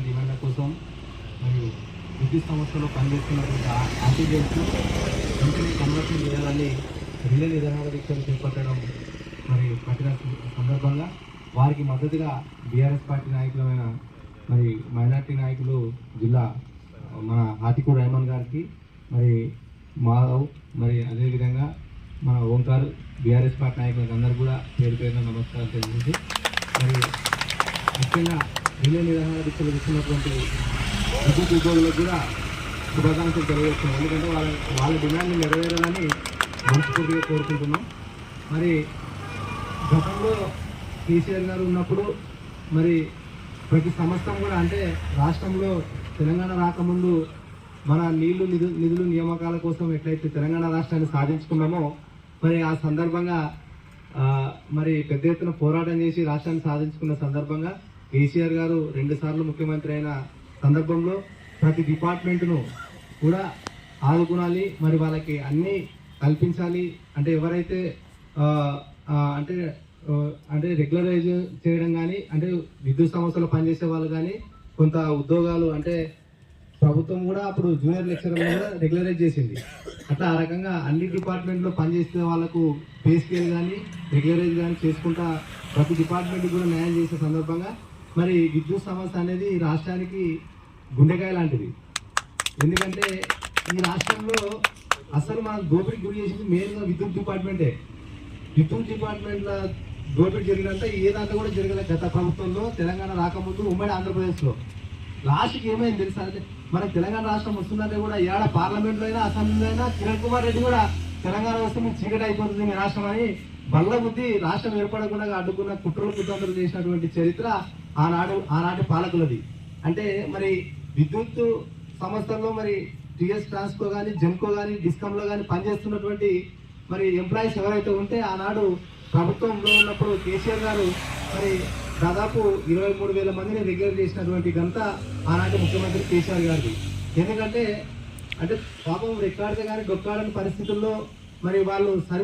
డిమాండ్ల కోసం మరియు విద్యుత్ సంస్థలో పనిచేస్తున్నటువంటి ఆ- వెంటనే కన్వర్షన్ చేయాలని రిలే నిరాహార దీక్షలు చేపట్టడం మరి పట్టిన సందర్భంగా వారికి మద్దతుగా బీఆర్ఎస్ పార్టీ నాయకులమైన మరి మైనార్టీ నాయకులు జిల్లా మన హాతికూడ రెహమాన్ గారికి మరి మాధవ్ మరి అదేవిధంగా మన ఓంకార్ బీఆర్ఎస్ పార్టీ నాయకులకు అందరూ కూడా పేరు పేరున నమస్కారం తెలియజేసి మరి ముఖ్యంగా రిలే నిర్వహణ దీక్షలు ఇస్తున్నటువంటి విద్యుత్ ఉద్యోగులకు కూడా శుభాకాంక్షలు తెలియజేస్తున్నాం. ఎందుకంటే వాళ్ళ వాళ్ళ డిమాండ్ని నెరవేరాలని మనస్ఫూర్తిగా కోరుకుంటున్నాం. మరి గతంలో కేసీఆర్ గారు ఉన్నప్పుడు మరి ప్రతి సంవత్సరం కూడా అంటే రాష్ట్రంలో తెలంగాణ రాకముందు మన నీళ్ళు నిధు నిధులు నియామకాల కోసం ఎట్లయితే తెలంగాణ రాష్ట్రాన్ని సాధించుకున్నామో మరి ఆ సందర్భంగా మరి పెద్ద ఎత్తున పోరాటం చేసి రాష్ట్రాన్ని సాధించుకున్న సందర్భంగా కేసీఆర్ గారు రెండు సార్లు ముఖ్యమంత్రి అయిన సందర్భంలో ప్రతి డిపార్ట్మెంట్ను కూడా ఆదుకునాలి మరి వాళ్ళకి అన్నీ కల్పించాలి. అంటే ఎవరైతే అంటే అంటే రెగ్యులరైజ్ చేయడం కానీ అంటే విద్యుత్ సంస్థలో పనిచేసే వాళ్ళు కానీ కొంత ఉద్యోగాలు అంటే ప్రభుత్వం కూడా అప్పుడు జూనియర్ లెక్చరర్ కూడా రెగ్యులరైజ్ చేసింది. అట్లా ఆ రకంగా అన్ని డిపార్ట్మెంట్లో పనిచేసే వాళ్ళకు పే స్కేల్ కానీ రెగ్యులరైజ్ కానీ చేసుకుంటా ప్రతి డిపార్ట్మెంట్ కూడా న్యాయం చేసే సందర్భంగా మరి విద్యుత్ సమస్య అనేది రాష్ట్రానికి గుండెకాయ లాంటిది. ఎందుకంటే ఈ రాష్ట్రంలో అసలు మనం దోపిడీకి గురి చేసింది మెయిన్గా విద్యుత్ డిపార్ట్మెంటే. విద్యుత్ డిపార్ట్మెంట్లో దోపిడీ జరిగినంత ఏ దాంట్లో కూడా జరగలేదు గత ప్రభుత్వంలో తెలంగాణ రాకముందు ఉమ్మడి ఆంధ్రప్రదేశ్లో. లాస్ట్కి ఏమైంది తెలుసా అంటే మన తెలంగాణ రాష్ట్రం వస్తుందంటే కూడా ఏడ పార్లమెంట్లో అయినా అసెంబ్లీలో అయినా కిరణ్ కుమార్ రెడ్డి కూడా తెలంగాణ వస్తే మీకు చీకటి అయిపోతుంది మీ రాష్ట్రం అని బల్ల బుద్ధి రాష్ట్రం ఏర్పడకుండా అడ్డుకున్న కుట్రలు కుతంత్రులు చేసినటువంటి చరిత్ర ఆనాడు ఆనాటి పాలకులది. అంటే మరి విద్యుత్ సంస్థల్లో మరి టిఎస్ ట్రాన్స్కో కానీ జెన్కో కానీ డిస్కంలో కానీ పనిచేస్తున్నటువంటి మరి ఎంప్లాయీస్ ఎవరైతే ఉంటే ఆనాడు ప్రభుత్వంలో ఉన్నప్పుడు కేసీఆర్ గారు మరి దాదాపు ఇరవై మూడు వేల మందిని రెగ్యులర్ చేసినటువంటి ఘనత ఆనాటి ముఖ్యమంత్రి కేసీఆర్ గారిది. ఎందుకంటే అంటే పాపం రెక్కాడితే కానీ డొక్కాడని పరిస్థితుల్లో మరి వాళ్ళు సరి